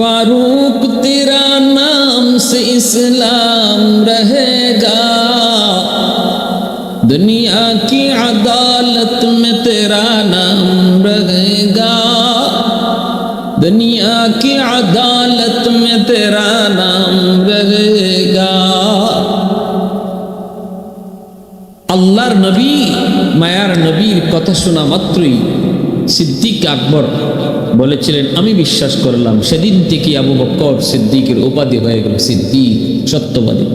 फारूक तेरा नाम से इस्लाम रहेगा दुनिया की अदालत में तेरा नाम रहेगा दुनिया की अदालत में तेरा नाम रहेगा আল্লাহর নবী মায়ার নবীর কথা শোনা মাত্রই সিদ্দিক আকবর বলেছিলেন, আমি বিশ্বাস করলাম, সেদিন থেকে আবু বক্কর সিদ্দিকের উপাধি হয়ে গেল, সিদ্দিক, সত্যবাদী।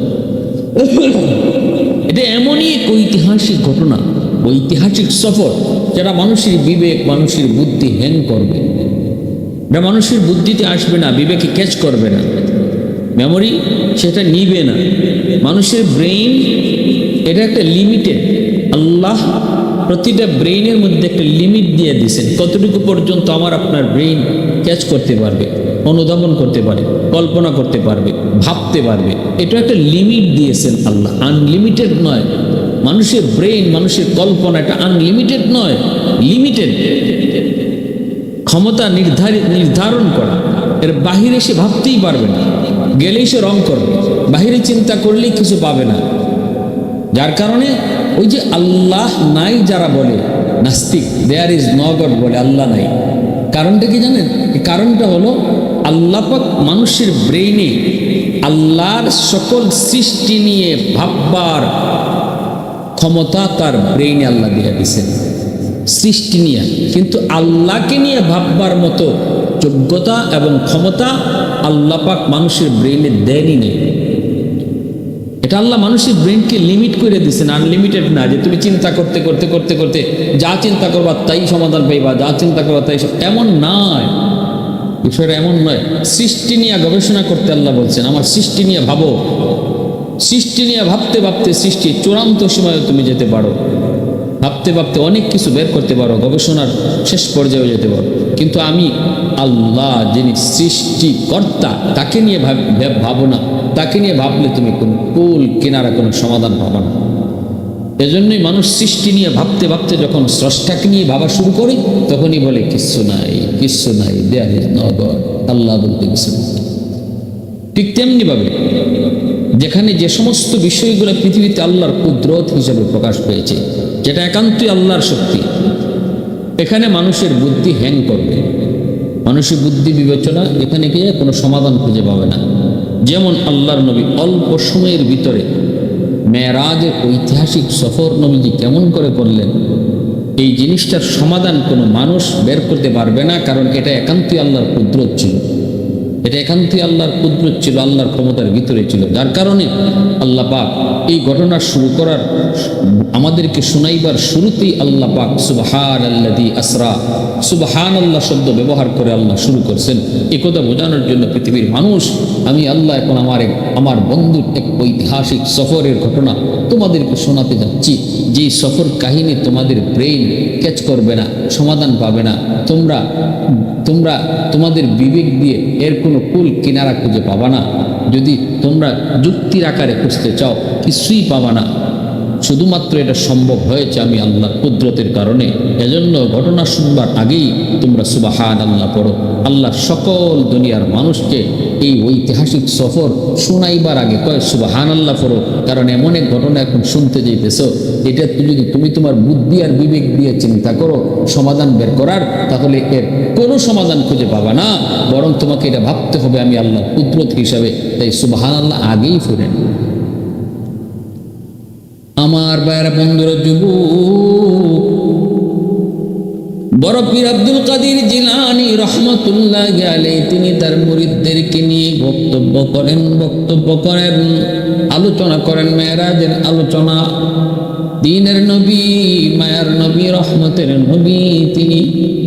এটা এমনই এক ঐতিহাসিক ঘটনা, ঐতিহাসিক সফর যারা মানুষের বিবেক, মানুষের বুদ্ধি হ্যাং করবে। এটা মানুষের বুদ্ধিতে আসবে না, বিবেকে ক্যাচ করবে না। মেমোরি সেটা নিবে না। মানুষের ব্রেইন এটা একটা লিমিটেড আল্লাহ প্রতিটা ব্রেইনের মধ্যে একটা লিমিট দিয়ে দিয়েছেন, কতটুকু পর্যন্ত আমার আপনার ব্রেইন ক্যাচ করতে পারবে, অনুধাবন করতে পারে, কল্পনা করতে পারবে, ভাবতে পারবে, এটা একটা লিমিট দিয়েছেন আল্লাহ। আনলিমিটেড নয়, মানুষের ব্রেইন, মানুষের কল্পনা এটা আনলিমিটেড নয় লিমিটেড ক্ষমতা নির্ধারিত নির্ধারণ করা, এর বাহিরে সে ভাবতেই পারবে না, গেলেই সে রং করবে, বাহিরে চিন্তা করলেই কিছু পাবে না। যার কারণে ওই যে আল্লাহ নাই যারা বলে, নাস্তিক দেয়ার ইজ নগড বলে আল্লাহ নাই। কারণটা কি জানেন? কারণটা হলো আল্লাপাক মানুষের ব্রেইনে আল্লাহর সকল সৃষ্টি নিয়ে ভাববার ক্ষমতা তার ব্রেইনে আল্লাহ দিয়ে দিয়েছেন। সৃষ্টি নিয়ে। কিন্তু আল্লাহকে নিয়ে ভাববার মতো যোগ্যতা এবং ক্ষমতা আল্লাপাক মানুষের ব্রেইনে দেয়নি নেই। এটা আল্লাহ মানুষের ব্রেনকে লিমিট করে দিচ্ছেন আনলিমিটেড না, যে তুমি চিন্তা করতে করতে করতে করতে যা চিন্তা করবা তাই সমাধান পাইবা, যা চিন্তা করবা তাই এমন নয়। বিষয়টা এমন নয়। সৃষ্টি নিয়ে গবেষণা করতে আল্লাহ বলছেন, আমার সৃষ্টি নিয়ে ভাবো। সৃষ্টি নিয়ে ভাবতে ভাবতে সৃষ্টি চূড়ান্ত সময়ে তুমি যেতে পারো। ভাবতে ভাবতে অনেক কিছু বের করতে পারো, গবেষণার শেষ পর্যায়ে যেতে পারো। কিন্তু আমি আল্লাহ যিনি সৃষ্টিকর্তা, তাকে নিয়ে ভাব- না। তাকে নিয়ে ভাবলে তুমি কোন কুল কিনারা, কোনো সমাধান পাবো না। এজন্যই মানুষ সৃষ্টি নিয়ে ভাবতে ভাবতে যখন স্রষ্টাকে নিয়ে ভাবা শুরু করে, তখনই বলে কিচ্ছু নাই কিচ্ছু নাই there is no God Allah বলতে কিছু। ঠিক তেমনিভাবে যেখানে যে সমস্ত বিষয়গুলো পৃথিবীতে আল্লাহর কুদরত হিসেবে প্রকাশ পেয়েছে যেটা একান্তই আল্লাহর শক্তি। এখানে মানুষের বুদ্ধি হ্যাং করবে। মানুষের বুদ্ধি বিবেচনা, এখানে গিয়ে কোনো সমাধান খুঁজে পাবে না। যেমন আল্লাহর নবী অল্প সময়ের ভিতরে মেয়েরাজের ঐতিহাসিক সফর নবীজি কেমন করে করলেন, এই জিনিসটার সমাধান কোনো মানুষ বের করতে পারবে না, কারণ এটা একান্তই আল্লাহর কুদরত ছিল। এটা একান্তই আল্লাহর কুদরত ছিল, আল্লাহর ক্ষমতার ভিতরে ছিল। যার কারণে আল্লাহ পাক এই ঘটনা শুরু করার আমাদেরকে শুনাইবার শুরুতেই আল্লাহ পাক সুবহান আল্লাদি আসরা সুবহান আল্লাহ শব্দ ব্যবহার করে আল্লাহ শুরু করছেন। একথা বোঝানোর জন্য পৃথিবীর মানুষ, আমি আল্লাহ এখন আমার এক, আমার বন্ধুর এক ঐতিহাসিক সফরের ঘটনা তোমাদেরকে শোনাতে যাচ্ছি। যেই সফর কাহিনী তোমাদের ব্রেইন ক্যাচ করবে না, সমাধান পাবে না, তোমরা তোমরা তোমাদের বিবেক দিয়ে এর কোনো কুল কিনারা খুঁজে পাবা না। যদি তোমরা যুক্তির আকারে খুঁজতে চাও, কিছুই পাবা না। শুধুমাত্র এটা সম্ভব হয়েছে আমি আল্লাহর কুদরতের কারণে। এজন্য ঘটনা শুনবার আগেই তোমরা সুবাহান আল্লাহ পড়ো। আল্লাহ সকল দুনিয়ার মানুষকে এই ঐতিহাসিক সফর শোনাইবার আগে কয় সুবাহান আল্লাহ পড়ো। কারণ এমন এক ঘটনা এখন শুনতে যেতেছ এটা যদি তুমি তোমার বুদ্ধি আর বিবেক দিয়ে চিন্তা করো, সমাধান বের করার, তাহলে এর কোনো সমাধান খুঁজে পাবা না। বরং তোমাকে এটা ভাবতে হবে আমি আল্লাহ কুদরত হিসাবে। তাই সুবাহান আল্লাহ আগেই ফিরেন আমার বাইরা বন্ধুরা যুব বড় আব্দুল কাদির জিলানি রহমতুল্লাহ গেলে তিনি তার মুরিদদেরকে নিয়ে বক্তব্য করেন বক্তব্য করেন, আলোচনা করেন। মেয়েরাজের আলোচনা, দিনের নবী, মায়ার নবী, রহমতের নবী, তিনি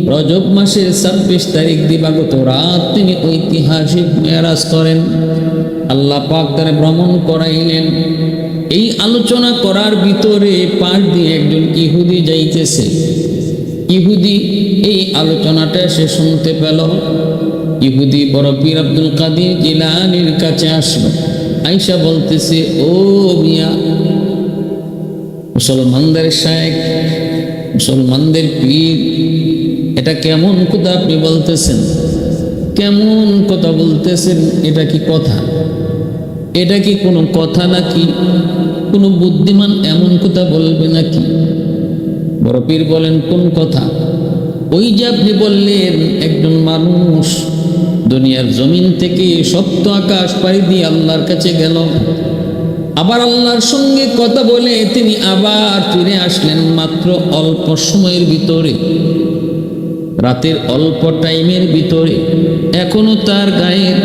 রজব মাসের ছাব্বিশ তারিখ দিবাগত রাত তিনি ঐতিহাসিক মেয়ারাজ করেন। আল্লাহ পাক তারে ভ্রমণ করাইলেন। এই আলোচনা করার ভিতরে পাশ দিয়ে একজন ইহুদি যাইতেছে। ইহুদি এই আলোচনাটা সে শুনতে পেল। ইহুদি বড় পীর আব্দুল কাদির জিলানির কাছে আসলো। আইসা বলতেছে, ও মিয়া, মুসলমানদের শায়েক, মুসলমানদের পীর, এটা কেমন কথা আপনি বলতেছেন? কেমন কথা বলতেছেন? এটা কি কথা? এটা কি কোনো কথা নাকি? কোনো বুদ্ধিমান এমন কথা বলবে নাকি? বড় পীর বলেন, কোন কথা? ওই যে আপনি বললেন, একজন মানুষ দুনিয়ার জমিন থেকে সপ্ত আকাশ পাড়ি দিয়ে আল্লাহর কাছে গেল। আবার আল্লাহর সঙ্গে কথা বলে তিনি আবার ফিরে আসলেন মাত্র অল্প সময়ের ভিতরে। রাতের অল্প টাইমের ভিতরে এখনও তার গায়ের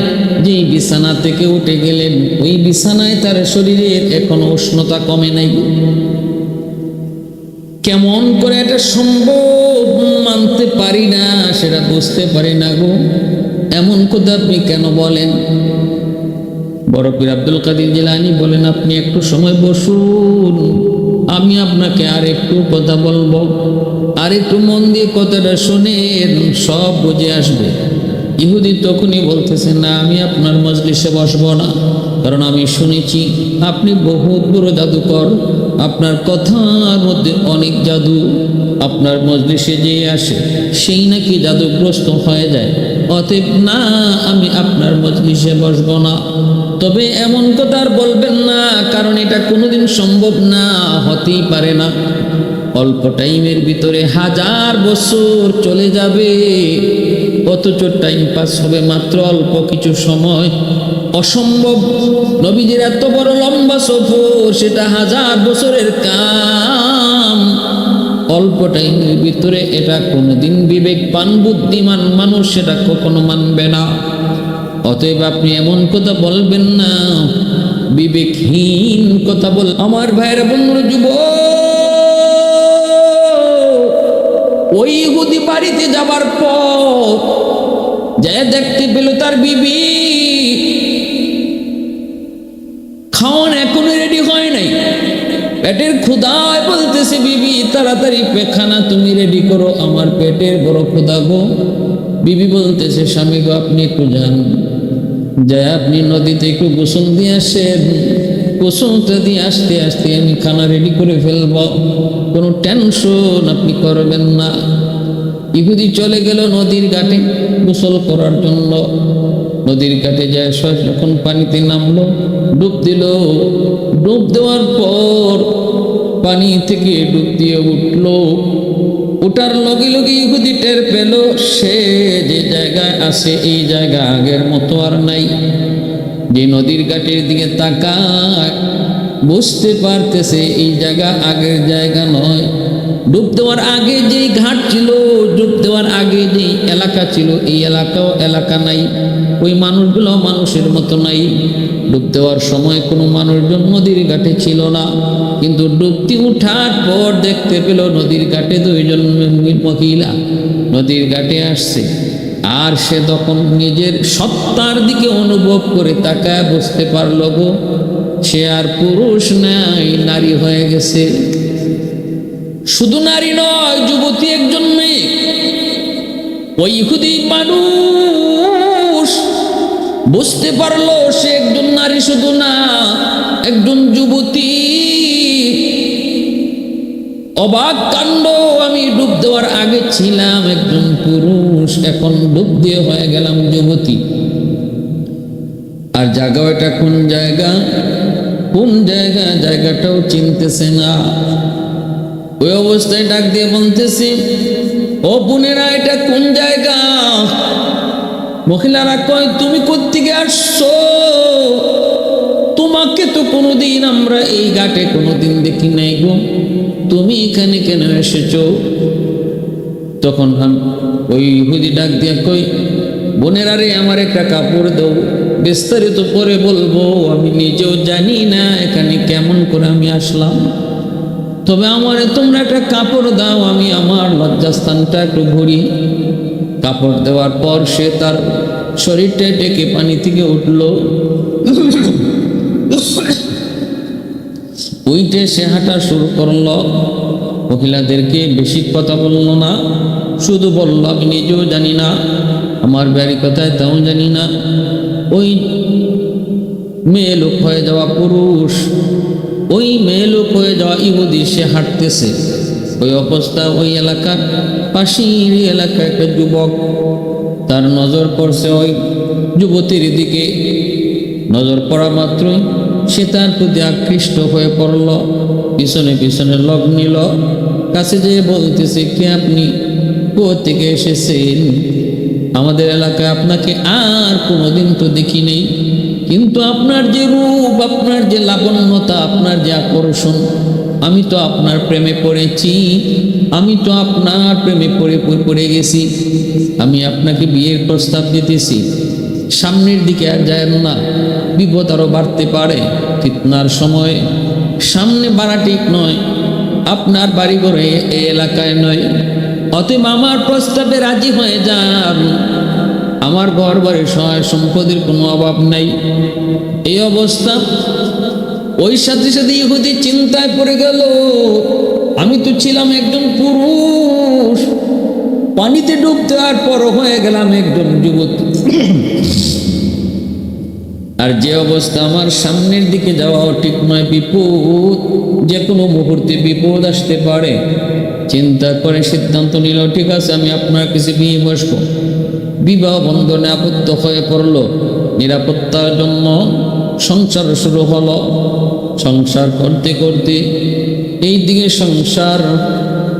যেই বিছানা থেকে উঠে গেলেন, ওই বিছানায় তার শরীরের এখনও উষ্ণতা কমে নাই কেমন করে এটা সম্ভব মানতে পারি না, সেটা বুঝতে পারি না গো। এমন কথা আপনি কেন বলেন? বড় পীর আব্দুল কাদির জিলানি বলেন, আপনি একটু সময় বসুন, আমি আপনাকে আর একটু কথা বলব। আর একটু মন দিয়ে কথাটা শুনেন, সব বুঝে আসবে। ইহুদি তখনই বলতেছে, না, আমি আপনার মজলিসে বসবো না। কারণ আমি শুনেছি, আপনি বহুত বড় জাদুকর। আপনার কথার মধ্যে অনেক জাদু আপনার মজলিসে যে আসে। সেই নাকি জাদুগ্রস্ত হয়ে যায়। অতএব না, আমি আপনার মজলিসে বসবো না। তবে এমন কথা আর বলবেন না, কারণ এটা কোনোদিন সম্ভব না, হতেই পারে না। অল্প টাইমের ভিতরে হাজার বছর চলে যাবে। অথচ টাইম পাস হবে মাত্র অল্প কিছু সময়। অসম্ভব। নবীজির এত বড় লম্বা সফর, সেটা হাজার বছরের কাম। অল্প টাইমের ভিতরে এটা কোনোদিন বিবেক পান, বুদ্ধিমান মানুষ সেটা কখনো মানবে না। অতএব আপনি এমন কথা বলবেন না। বিবেকহীন কথা বল। আমার ভাইয়ের বন্ধুর যুব ওই ইহুদি বাড়িতে যাবার পর যে দেখতে পেল তার বিবি। খাওয়ান এখনও রেডি হয় নাই। পেটের ক্ষুদায় বলতেছে, বিবি, তাড়াতাড়ি পেখানা তুমি রেডি করো, আমার পেটের বড় ক্ষুদা গো। বিবি বলতেছে, স্বামী গো, আপনি একটু যান। যাই আপনি নদীতে একটু গোসল দিয়ে আসেন। গোসলটা দিয়ে আসতে আসতে আমি খানা রেডি করে ফেলব, কোনো টেনশন আপনি করবেন না। ইহুদি চলে গেল নদীর ঘাটে গোসল করার জন্য। নদীর ঘাটে যায় সস যখন পানিতে নামলো, ডুব দিল। ডুব দেওয়ার পর পানি থেকে ডুব দিয়ে উঠল। ওটার লগে লগে ইহুদি টের পেল, সে যে জায়গায় আছে, এই জায়গা আগের মতো আর নাই। যে নদীর ঘাটের দিকে তাকায়, বুঝতে পারতেছে এই জায়গা আগের জায়গা নয়। ডুব দেওয়ার আগে যেই ঘাট ছিল, ডুব দেওয়ার আগে যেই এলাকা ছিল, এই এলাকাও এলাকা নাই। ওই মানুষগুলো মানুষের মতো নাই। ডুব দেওয়ার সময় কোনো মানুষজন নদীর ঘাটে ছিল না। কিন্তু ডুবতি উঠার পর দেখতে পেল নদীর ঘাটে দুইজন মহিলা নদীর ঘাটে আসছে। আর সে তখন নিজের সত্তার দিকে অনুভব করে তাকায় বুঝতে পারল গো, সে আর পুরুষ নাই, নারী হয়ে গেছে। শুধু নারী নয়, যুবতী একজন মেয়ে ওই ইহুদি মানুষ। বুঝতে পারল সে একজন নারী শুধু না, একজন যুবতী। অবাক কাণ্ড ডুব দেওয়ার আগে ছিলাম একজন পুরুষ, এখন ডুব দিয়ে হয়ে গেলাম যুবতী। আর জায়গা এটা কোন জায়গা? কোন জায়গা? জায়গাটাও চিনতেছে না। ওই অবস্থায় ডাক দিয়ে বলতেছি, ও বোনেরা, এটা কোন জায়গা? মহিলারা কয়, তুমি কোত্থেকে আসছো? তোমাকে তো কোনোদিন আমরা এই ঘাটে কোনোদিন দেখি নাই গো। তুমি এখানে কেন এসেছ? তখন ওই ইহুদি ডাক দিয়া কই বোনেরা রে, আমার একটা কাপড় দাও। বিস্তারিত পরে বলব, আমি নিজেও জানি না এখানে কেমন করে আমি আসলাম। তবে আমার তোমরা একটা কাপড় দাও, আমি আমার লজ্জাস্থানটা একটু ঘুরি। কাপড় দেওয়ার পর সে তার শরীরটা ডেকে পানি থেকে উঠল। উইটে সে হাঁটা শুরু করল। মহিলাদেরকে বেশি কথা বলল না, শুধু বলল, আমি নিজেও জানি না, আমার বাড়ি কথায় তাও জানি না। ওই মেয়ে লোক হয়ে যাওয়া পুরুষ, ওই মেয়ে লোক হয়ে যাওয়া ইহুদি, সে হাঁটতেছে। ওই অবস্থা ওই এলাকার পাশের এলাকা একটা যুবক, তার নজর পড়ছে ওই যুবতীর দিকে। নজর পড়া মাত্রই সে তার প্রতি আকৃষ্ট হয়ে পড়ল। পিছনে পিছনে লগ নিল। কাছে যেয়ে বলতেছে, কে আপনি? থেকে এসেছেন? আমাদের এলাকায় আপনাকে আর কোনোদিন তো দেখি নেই। কিন্তু আপনার যে রূপ, আপনার যে লাবণ্যতা, আপনার যে আকর্ষণ, আমি তো আপনার প্রেমে পড়েছি। আমি তো আপনার প্রেমে পড়ে- পড়ে গেছি। আমি আপনাকে বিয়ের প্রস্তাব দিতেছি। সামনের দিকে আর যায় না। বিপদ আরও বাড়তে পারে। ফিতনার সময়ে সামনে বাড়া ঠিক নয়। আপনার বাড়ি ঘরে এই এলাকায় নয়। অতএব আমার প্রস্তাবে রাজি হয়ে যান। আমার ঘর বাড়ি সহায় সম্পদের কোনো অভাব নাই। এই অবস্থা। ওই সাথে সাথে ইহুদি চিন্তায় পড়ে গেল। আমি তো ছিলাম একজন পুরুষ। পানিতে ডুব দেওয়ার পর হয়ে গেলাম একজন যুবতী আর যে অবস্থা আমার সামনের দিকে যাওয়াও ঠিক নয়, বিপদ। যে কোনো মুহূর্তে বিপদ আসতে পারে। চিন্তা করে সিদ্ধান্ত নিল, ঠিক আছে, আমি আপনার কাছে বিয়ে বসবো। বিবাহ বন্ধনে আবদ্ধ হয়ে পড়ল। নিরাপত্তার জন্য সংসার শুরু হলো। সংসার করতে করতে এই দিকে সংসার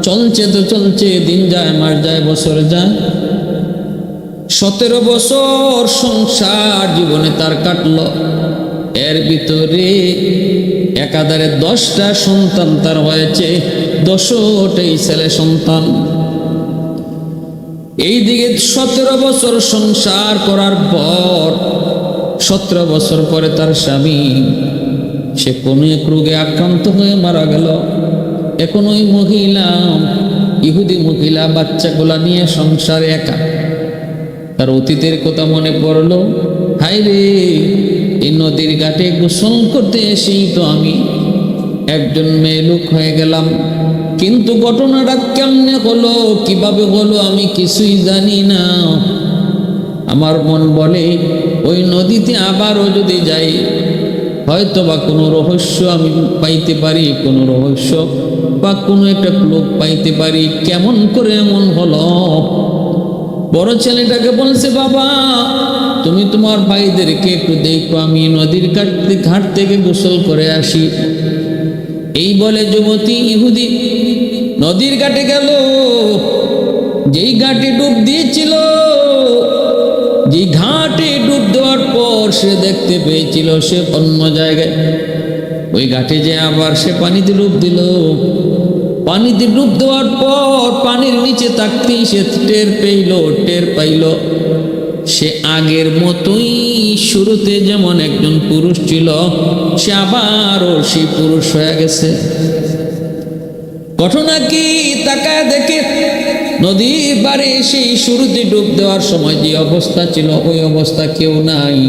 চলছে তো চলছে, দিন যায়, মাস যায়, বছর যায়। সতেরো বছর সংসার জীবনে তার কাটল। এর ভিতরে একাধারে দশটা সন্তান তার হয়েছে, দশটাই ছেলে সন্তান। এই দিকে সতেরো বছর সংসার করার পর, সতেরো বছর পরে তার স্বামী, সে কোনো এক রোগে আক্রান্ত হয়ে মারা গেল। এখন ওই মহিলা, ইহুদি মহিলা, বাচ্চাগুলা নিয়ে সংসারে একা। তার অতীতের কথা মনে পড়ল হাই রে, এই নদীর ঘাটে গোসল করতে এসেই তো আমি। একজন মেয়ে লোক হয়ে গেলাম। কিন্তু ঘটনাটা কেমনে হলো, কীভাবে হলো আমি কিছুই জানি না। আমার মন বলে, ওই নদীতে আবারও যদি যাই হয়তো বা কোনো রহস্য আমি পাইতে পারি, কোনো রহস্য বা কোনো একটা ক্লোক পাইতে পারি, কেমন করে এমন হলো? বড় ছেলেটাকে বলছে, বাবা, তুমি তোমার ভাইদেরকে একটু দেখো, আমি নদীর ঘাট ঘাট থেকে গোসল করে আসি। এই বলে যুবতী ইহুদি, নদীর ঘাটে গেল, যেই ঘাটে ডুব দিয়েছিল, যেই ঘাটে ডুব দেওয়ার পর সে দেখতে পেয়েছিল সে অন্য জায়গায়। ওই ঘাটে যে আবার সে পানিতে ডুব দিল। পানিতে ডুব দেওয়ার পর পানির নিচে থাকতেই সে টের পেইল, টের পাইল। সে আগের মতোই শুরুতে যেমন একজন পুরুষ ছিল, সে আবারও সেই পুরুষ হয়ে গেছে। ঘটনা কি তাকায় দেখে? নদীর পারে সেই শুরুতে ডুব দেওয়ার সময় যে অবস্থা ছিল, ওই অবস্থা কেউ নাই।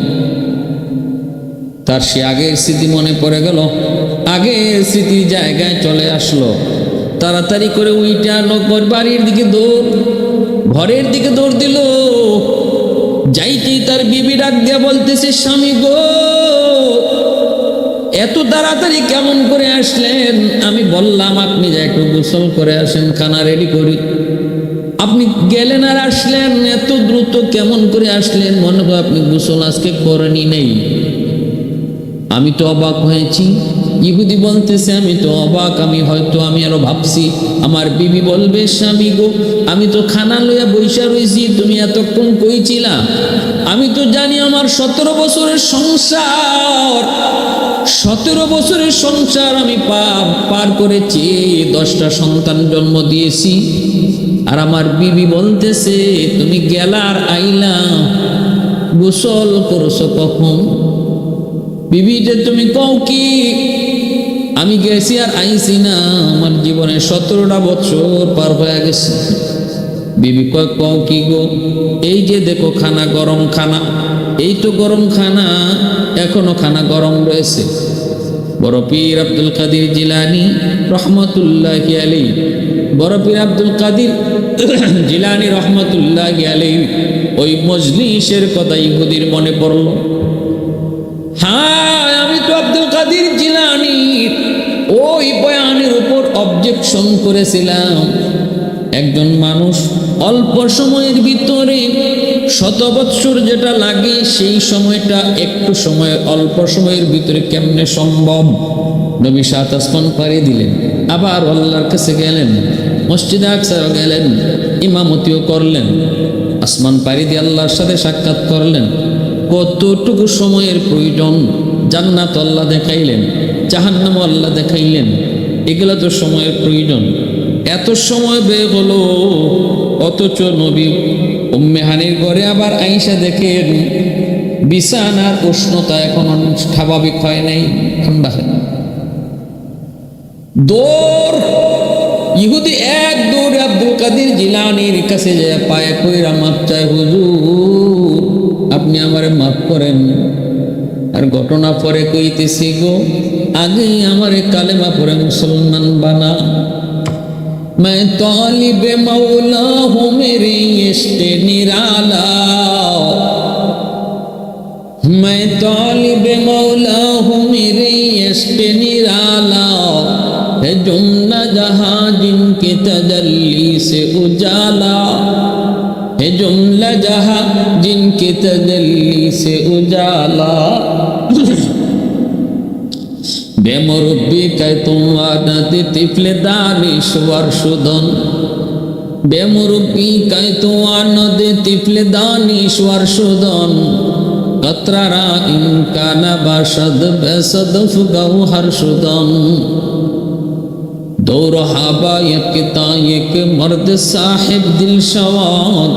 তার সে আগের স্মৃতি মনে পড়ে গেল। আগের স্মৃতি জায়গায় চলে আসলো। তাড়াতাড়ি করে উইটা নকর বাড়ির দিকে দৌড়, ঘরের দিকে দৌড় দিল। যাইতেই তার বিবি ডাক দিয়া বলতেছে, স্বামী গো, এত তাড়াতাড়ি কেমন করে আসলেন? আমি বললাম, আপনি যা একটু গোসল করে আসেন, খানা রেডি করি। আপনি গেলেন আর আসলেন, এত দ্রুত কেমন করে আসলেন? মনে হয় আপনি গোসল আজকে করেনি নেই। আমি তো অবাক হয়েছি। ইহুদি বলতেছে, আমি তো অবাক, আমি হয়তো, আমি আরও ভাবছি, আমার বিবি বলবে, স্বামী গো, আমি তো খানা লইয়া বৈশা রইছি, তুমি এতক্ষণ কইছিলা আমি তো জানি আমার সতেরো বছরের সংসার, সতেরো বছরের সংসার আমি পার পার করেছি দশটা সন্তান জন্ম দিয়েছি। আর আমার বিবি বলতেছে, তুমি গেলার আইলা, গোসল করছ কখন? বিবি যে তুমি কও কি আমি গেছি আর আইছি না। আমার জীবনে সতেরোটা বছর পার হয়ে গেছে। বিবি কয়, কও কি গো? এই যে দেখো খানা গরম খানা। এই তো গরম খানা, এখনও খানা গরম রয়েছে। বড় পীর আব্দুল কাদির জিলানি রহমতুল্লাহ আলী বড় পীর আব্দুল কাদির জিলানি রহমতুল্লাহ আলী ওই মজলিসের কথা ইহুদির মনে পড়ল। হ্যাঁ আমি তো আব্দুল কাদির জিলানি। ওই বয়ানের উপর অবজেকশন করেছিলাম। একজন মানুষ অল্প সময়ের ভিতরে শত বৎসর যেটা লাগে, সেই সময়টা একটু সময়, অল্প সময়ের ভিতরে কেমনে সম্ভব? নবী সাত আসমান পাড়ি দিলেন। আবার আল্লাহর কাছে গেলেন, মসজিদে আকসারও গেলেন, ইমামতিও করলেন। আসমান পাড়ি দিয়ে আল্লাহর সাথে সাক্ষাৎ করলেন। কতটুকু সময়ের প্রয়োজন? জান্নাত আল্লাহ দেখাইলেন জাহান্নাম আল্লাহ দেখাইলেন। এগুলো তো সময়ের প্রয়োজন। এত সময় ব্যয় হলো, অথচ নবী উম্মেহানির ঘরে আবার আইসা দেখেন, বিছানার উষ্ণতা এখন স্বাভাবিক হয় নাই, ঠান্ডা হয় দৌড় ইহুদি এক দৌড়ে আব্দুল কাদের জিলানির কাছে যায়, পায়ে কইরা মাপ চায় হুজুর আপনি আমারে মাফ করেন আর ঘটনা পরে কইতেছি গো আগেই আমারে কালেমা পরে মুসলমান বানা मैं तालिब मौला हूँ मेरी इश्क निराला मैं तालिब मौला हूँ मेरी इश्क निराला है जुमला जहाँ जिनके तजल्ली से उजाला ہے جملہ جہاں جن کی تجلی سے اجالا بے مربی کہ تم آنتی طفل دانشور شدن بے مربی کہ تم آنتی طفل دانشور شدن قطرہ را انکان باشد بے صدف گوہر شدن সুদন দৌর হাবা এক তায়েক মর্দ সাহেব দিল সওয়াদ